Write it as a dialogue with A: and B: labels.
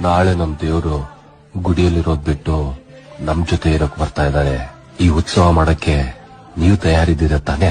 A: ನಾಳೆ ನಮ್ ದೇವ್ರು ಗುಡಿಯಲ್ಲಿರೋದ್ ಬಿಟ್ಟು ನಮ್ ಜೊತೆ ಇರೋಕ್ ಬರ್ತಾ ಇದ್ದಾರೆ ಈ ಉತ್ಸವ ಮಾಡಕ್ಕೆ ನೀವು ತಯಾರಿದ್ದೀರ ತಾನೆ?